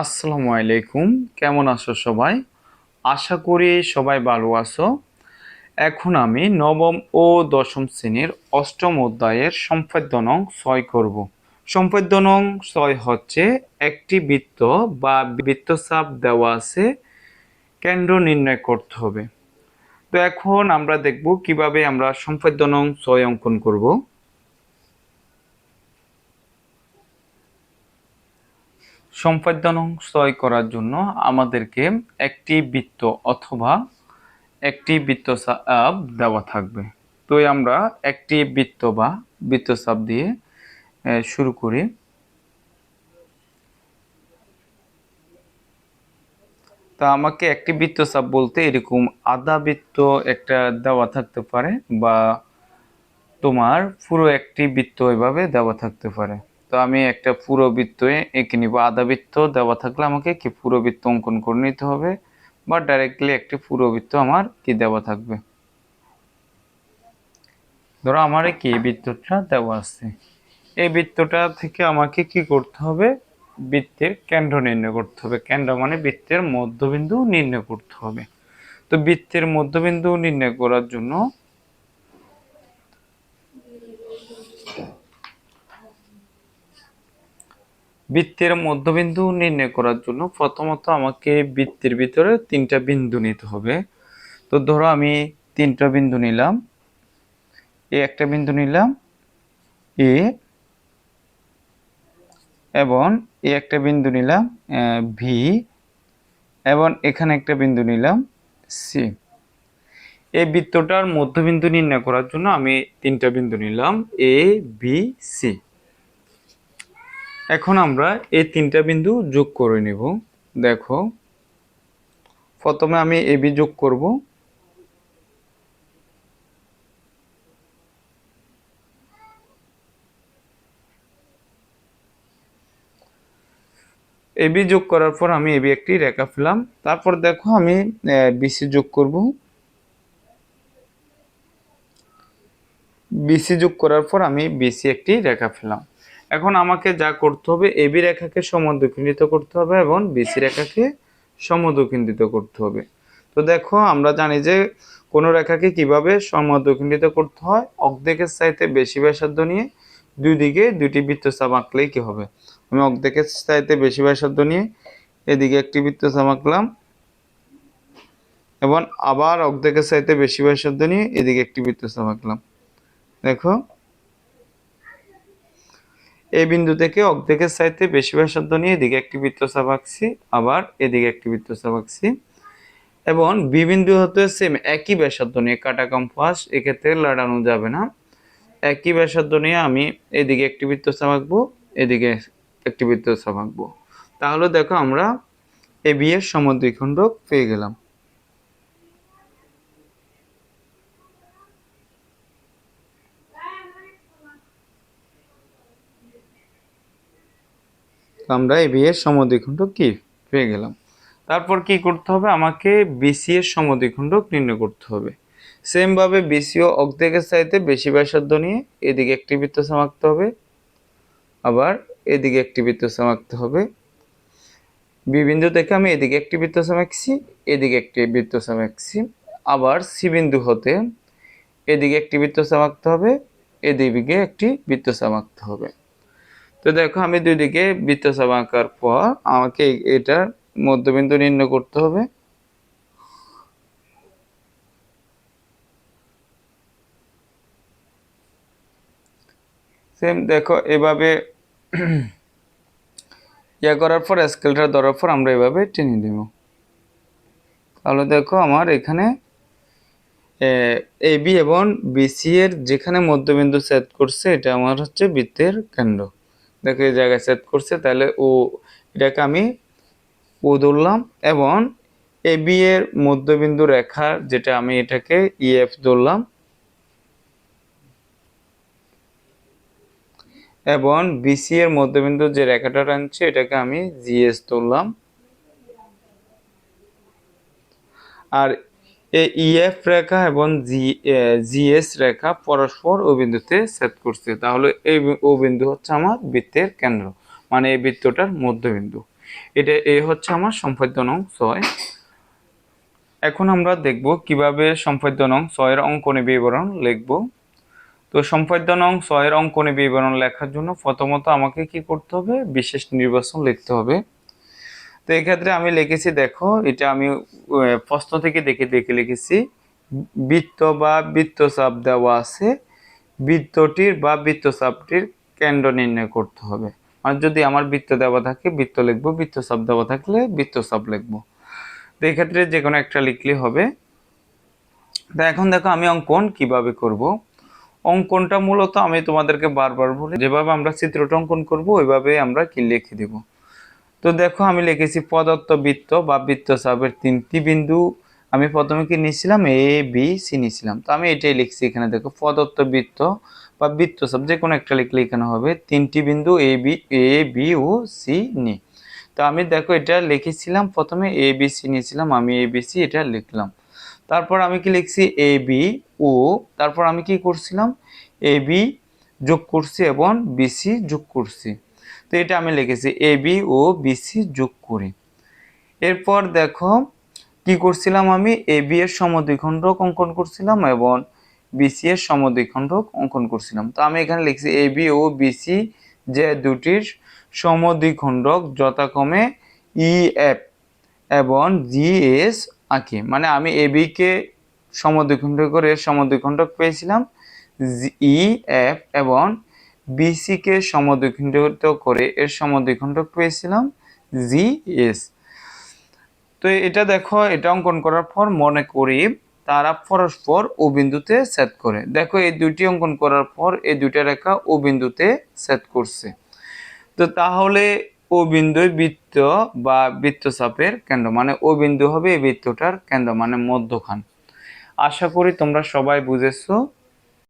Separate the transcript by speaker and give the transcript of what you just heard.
Speaker 1: আসসালামু আলাইকুম। কেমন আছো সবাই? আশা করি সবাই ভালো আছো। এখন আমি নবম ও দশম শ্রেণির অষ্টম অধ্যায়ের সম্পাদ্য নং ছয় করব। সম্পাদ্য নং ছয় হচ্ছে একটি বৃত্ত বা বৃত্তচাপ দেওয়া আছে, কেন্দ্র নির্ণয় করতে হবে। তো এখন আমরা দেখব কীভাবে আমরা সম্পাদ্য নং ছয় অঙ্কন করব। সম্পাদ্য নং করার জন্য আমাদেরকে একটি বৃত্ত অথবা একটি বৃত্তচাপ দেওয়া থাকবে। তো আমরা একটি বৃত্ত বা বৃত্তচাপ দিয়ে শুরু করি। তা আমাকে একটি বৃত্তচাপ বলতে এরকম আধা বৃত্ত একটা দেওয়া থাকতে পারে বা তোমার পুরো একটি বৃত্ত এভাবে দেওয়া থাকতে পারে। তো আমি একটা পুরো বৃত্ত এঁকে নিব। আধা বৃত্ত দেওয়া থাকলে আমাকে কি পুরো বৃত্ত অঙ্কন করে নিতে হবে? বা ডাইরেক্টলি একটি পুরো বৃত্ত আমার কি দেওয়া থাকবে? ধরো আমার কি? বৃত্তটা দেওয়া আছে। এই বৃত্তটা থেকে আমাকে কি করতে হবে? বৃত্তের কেন্দ্র নির্ণয় করতে হবে। কেন্দ্র মানে বৃত্তের মধ্যবিন্দু নির্ণয় করতে হবে। তো বৃত্তের মধ্যবিন্দু নির্ণয় করার জন্য বৃত্তের মধ্যবিন্দু নির্ণয় করার জন্য প্রথমত আমাকে বৃত্তের ভিতরে তিনটা বিন্দু নিতে হবে। তো ধরো আমি তিনটা বিন্দু নিলাম। এ একটা বিন্দু নিলাম, এ এবং এ একটা বিন্দু নিলাম ভি এবং এখানে একটা বিন্দু নিলাম, সি। এই বৃত্তটার মধ্যবিন্দু নির্ণয় করার জন্য আমি তিনটা বিন্দু নিলাম, এ বি সি। এখন আমরা এই তিনটা বিন্দু যোগ করে নেব। দেখো, প্রথমে আমি এবি যোগ করব। এবি যোগ করার পর আমি এবি একটি রেখা ফেলাম তারপর দেখো আমি বিসি যোগ করব। বিসি যোগ করার পর আমি বিসি একটি রেখা ফেলাম এখন আমাকে যা করতে হবে এবি রেখাকে সমদ্বিখণ্ডিত করতে হবে এবং বিসি রেখাকে সমদ্বিখণ্ডিত করতে হবে। তো দেখো, আমরা জানি যে কোনো রেখাকে কীভাবে সমদ্বিখণ্ডিত করতে হয়, অর্ধেকের চাইতে বেশি ব্যাসার্ধ নিয়ে দুই দিকে দুইটি বৃত্তচাপ আঁকলেই কি হবে? আমি অর্ধেকের চাইতে বেশি ব্যাসার্ধ নিয়ে এদিকে একটি বৃত্তচাপ আঁকলাম, এবং আবার অর্ধেকের চাইতে বেশি ব্যাসার্ধ নিয়ে এদিকে একটি বৃত্তচাপ আঁকলাম। দেখো এই বিন্দু থেকে অর্ধেকের সাইতে বেশি ব্যাসার্ধ নিয়ে এদিকে একটি বৃত্তচাপ আঁকছি, আবার এদিকে একটি বৃত্তচাপ আঁকছি। এবং বি বিন্দু হতে সেম একই ব্যাসার্ধ নিয়ে কাটা কম্পাস এক্ষেত্রে লাড়ানো যাবে না। একই ব্যাসার্ধ নিয়ে আমি এদিকে একটি বৃত্তচাপ আঁকবো, এদিকে একটি বৃত্তচাপ আঁকবো। তাহলে দেখো আমরা এ বি এর সমদ্বিখণ্ডক পেয়ে গেলাম। আমরা এ বি এর সমদ্বিখণ্ডক কি পেয়ে গেলাম। তারপর কি করতে হবে? আমাকে বিসি এর সমদ্বিখণ্ডক নির্ণয় করতে হবে। সেম ভাবে বিসি ও অর্ধেকের চাইতে বেশি ব্যাসার্ধ নিয়ে এদিকে একটি বৃত্তচাপ আঁকতে হবে, আবার এদিকে একটি বৃত্তচাপ আঁকতে হবে। বি বিন্দু থেকে আমি এদিকে একটি বৃত্তচাপ আঁকছি এদিকে একটি বৃত্তচাপ আঁকছি আবার সি হতে এদিকে একটি বৃত্তচাপ আঁকতে হবে, এদিকে একটি বৃত্তচাপ আঁকতে হবে। তো দেখো, আমি দুই দিকে বৃত্তচাপ আঁকার পর আমাকে এটার মধ্যবিন্দু নির্ণয় করতে হবে। সেম দেখো, এভাবে ইয়া করার পর, স্কেলটা ধরার পর আমরা এভাবে টেনে দেব তাহলে দেখো, আমার এখানে, এ বি এবং বিসি এর যেখানে মধ্যবিন্দু সেট করছে, এটা আমার হচ্ছে বৃত্তের কেন্দ্র। দেখো এই জায়গায় সেট করছে, তাহলে ও, এটাকে আমি ও ধরলাম এবং এ বি এর মধ্যবিন্দু রেখা যেটা আমি এটাকে ইএফ ধরলাম এবং বিসি এর মধ্যবিন্দু যে রেখাটা টানছে, এটাকে আমি জিএস ধরলাম। আর ইএফ রেখা এবং জি জিএস রেখা পরস্পর ও বিন্দুতে সেট করছে। তাহলে এই ও বিন্দু হচ্ছে আমার বৃত্তের কেন্দ্র মানে এই বৃত্তটার মধ্যবিন্দু। এটা, এ হচ্ছে আমার সম্পাদ্য নং ছয়। এখন আমরা দেখব কীভাবে সম্পাদ্য নং ছয়ের অঙ্কনে বিবরণ লিখব। তো সম্পাদ্য নং ছয়ের অঙ্কনে বিবরণ লেখার জন্য প্রথমত আমাকে কি করতে হবে? বিশেষ নির্বাচন লিখতে হবে। তো এক্ষেত্রে আমি লিখেছি, দেখো, এটা আমি প্রশ্ন থেকে দেখে দেখে লিখেছি। বৃত্ত বা বৃত্তচাপ দেওয়া আছে, বৃত্তটির বা বৃত্তচাপটির কেন্দ্র নির্ণয় করতে হবে। আর যদি আমার বৃত্ত দেওয়া থাকে, বৃত্ত লিখব, বৃত্তচাপ দেওয়া থাকলে বৃত্তচাপ লিখব। তো এক্ষেত্রে যে কোনো একটা লিখলে হবে। তা এখন দেখো, আমি অঙ্কন কীভাবে করব? অঙ্কনটা মূলত আমি তোমাদেরকে বারবার বলি, যেভাবে আমরা চিত্রটা অঙ্কন করব ওইভাবে আমরা কি লিখে দেব। তো দেখো, আমি লিখেছি পদার্থ বৃত্ত বা বৃত্তচাপের তিনটি বিন্দু। আমি প্রথমে কি নিয়েছিলাম? এ বি সি নিয়েছিলাম। তো আমি এটাই লিখছি এখানে, দেখো পদার্থ বৃত্ত বা বৃত্তচাপ, যে কোনো একটা লিখলে এখানে হবে। তিনটি বিন্দু এ বি এ বি ও সি নি তো আমি দেখো, এটা লিখেছিলাম, প্রথমে এ বি সি নিয়েছিলাম, আমি এ বি সি এটা লিখলাম। তারপর আমি কি লিখছি? এ বি ও তারপর আমি কি করছিলাম? এ বি যোগ করছি এবং বিসি যোগ করছি। তো এটা আমি লিখেছি এ বি ও বিসি যোগ করি। এরপর দেখো, কি করছিলাম আমি? এ বি এর সমদ্বিখণ্ডক অঙ্কন করছিলাম এবং বিসি এর সমদ্বিখণ্ডক অঙ্কন করছিলাম। তো আমি এখানে লিখছি এ বি ও বিসি যে দুটির সমদ্বিখণ্ডক যথাক্রমে ই এফ এবং জি এস আঁকি। মানে আমি এ বিকে সমদ্বিখণ্ডক করে সমদ্বিখণ্ডক পেয়েছিলাম ই এফ এবং বিসিকে সমদ্বিখণ্ডিত করে এর সমদ্বিখণ্ডক পেয়েছিলাম জি এস তো এটা দেখো, এটা অঙ্কন করার পর মনে করি তারা পরস্পর ও বিন্দুতে সেট করে। দেখো, এই দুইটি অঙ্কন করার পর এই দুইটা রেখা ও বিন্দুতে সেট করছে। তো তাহলে ও বিন্দুই বৃত্ত বা বৃত্তচাপের কেন্দ্র মানে ও বিন্দু হবে এই বৃত্তটার কেন্দ্র মানে মধ্যখান। আশা করি তোমরা সবাই বুঝেছ।